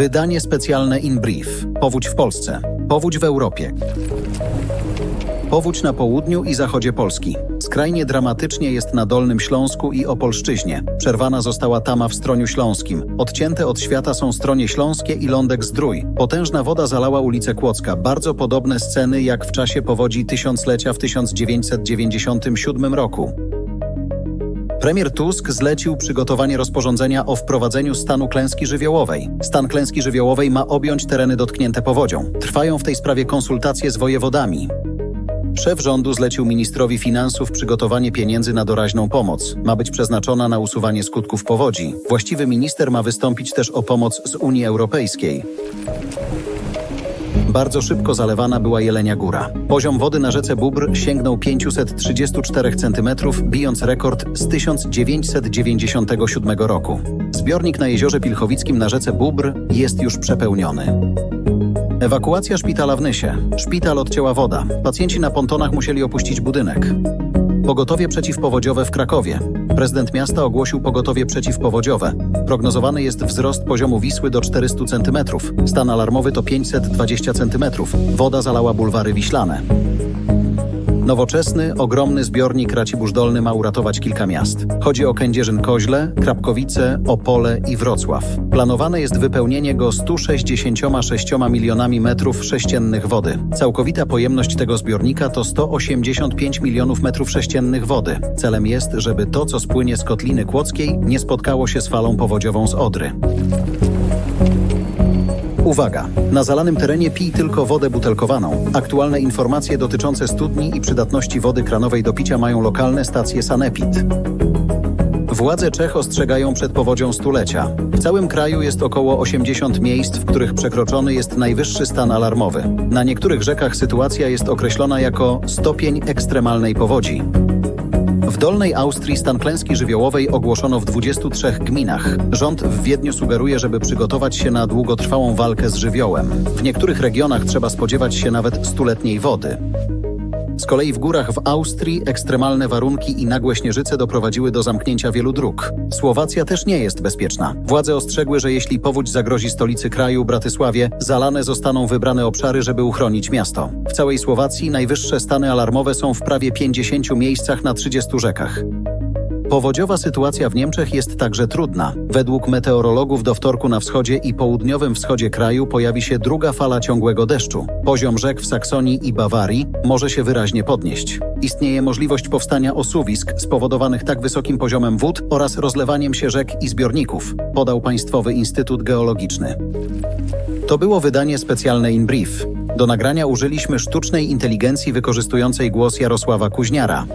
Wydanie specjalne in brief. Powódź w Polsce. Powódź w Europie. Powódź na południu i zachodzie Polski. Skrajnie dramatycznie jest na Dolnym Śląsku i Opolszczyźnie. Przerwana została tama w Stroniu Śląskim. Odcięte od świata są Stronie Śląskie i Lądek Zdrój. Potężna woda zalała ulicę Kłodzka. Bardzo podobne sceny jak w czasie powodzi tysiąclecia w 1997 roku. Premier Tusk zlecił przygotowanie rozporządzenia o wprowadzeniu stanu klęski żywiołowej. Stan klęski żywiołowej ma objąć tereny dotknięte powodzią. Trwają w tej sprawie konsultacje z wojewodami. Szef rządu zlecił ministrowi finansów przygotowanie pieniędzy na doraźną pomoc. Ma być przeznaczona na usuwanie skutków powodzi. Właściwy minister ma wystąpić też o pomoc z Unii Europejskiej. Bardzo szybko zalewana była Jelenia Góra. Poziom wody na rzece Bóbr sięgnął 534 cm, bijąc rekord z 1997 roku. Zbiornik na jeziorze Pilchowickim na rzece Bóbr jest już przepełniony. Ewakuacja szpitala w Nysie. Szpital odcięła woda. Pacjenci na pontonach musieli opuścić budynek. Pogotowie przeciwpowodziowe w Krakowie. Prezydent miasta ogłosił pogotowie przeciwpowodziowe. Prognozowany jest wzrost poziomu Wisły do 400 cm. Stan alarmowy to 520 cm. Woda zalała bulwary Wiślane. Nowoczesny, ogromny zbiornik Racibórz Dolny ma uratować kilka miast. Chodzi o Kędzierzyn-Koźle, Krapkowice, Opole i Wrocław. Planowane jest wypełnienie go 166 milionami metrów sześciennych wody. Całkowita pojemność tego zbiornika to 185 milionów metrów sześciennych wody. Celem jest, żeby to, co spłynie z Kotliny Kłodzkiej, nie spotkało się z falą powodziową z Odry. Uwaga! Na zalanym terenie pij tylko wodę butelkowaną. Aktualne informacje dotyczące studni i przydatności wody kranowej do picia mają lokalne stacje Sanepid. Władze Czech ostrzegają przed powodzią stulecia. W całym kraju jest około 80 miejsc, w których przekroczony jest najwyższy stan alarmowy. Na niektórych rzekach sytuacja jest określona jako stopień ekstremalnej powodzi. W Dolnej Austrii stan klęski żywiołowej ogłoszono w 23 gminach. Rząd w Wiedniu sugeruje, żeby przygotować się na długotrwałą walkę z żywiołem. W niektórych regionach trzeba spodziewać się nawet stuletniej wody. Z kolei w górach w Austrii ekstremalne warunki i nagłe śnieżyce doprowadziły do zamknięcia wielu dróg. Słowacja też nie jest bezpieczna. Władze ostrzegły, że jeśli powódź zagrozi stolicy kraju, Bratysławie, zalane zostaną wybrane obszary, żeby uchronić miasto. W całej Słowacji najwyższe stany alarmowe są w prawie 50 miejscach na 30 rzekach. Powodziowa sytuacja w Niemczech jest także trudna. Według meteorologów do wtorku na wschodzie i południowym wschodzie kraju pojawi się druga fala ciągłego deszczu. Poziom rzek w Saksonii i Bawarii może się wyraźnie podnieść. Istnieje możliwość powstania osuwisk spowodowanych tak wysokim poziomem wód oraz rozlewaniem się rzek i zbiorników, podał Państwowy Instytut Geologiczny. To było wydanie specjalne in brief. Do nagrania użyliśmy sztucznej inteligencji wykorzystującej głos Jarosława Kuźniara.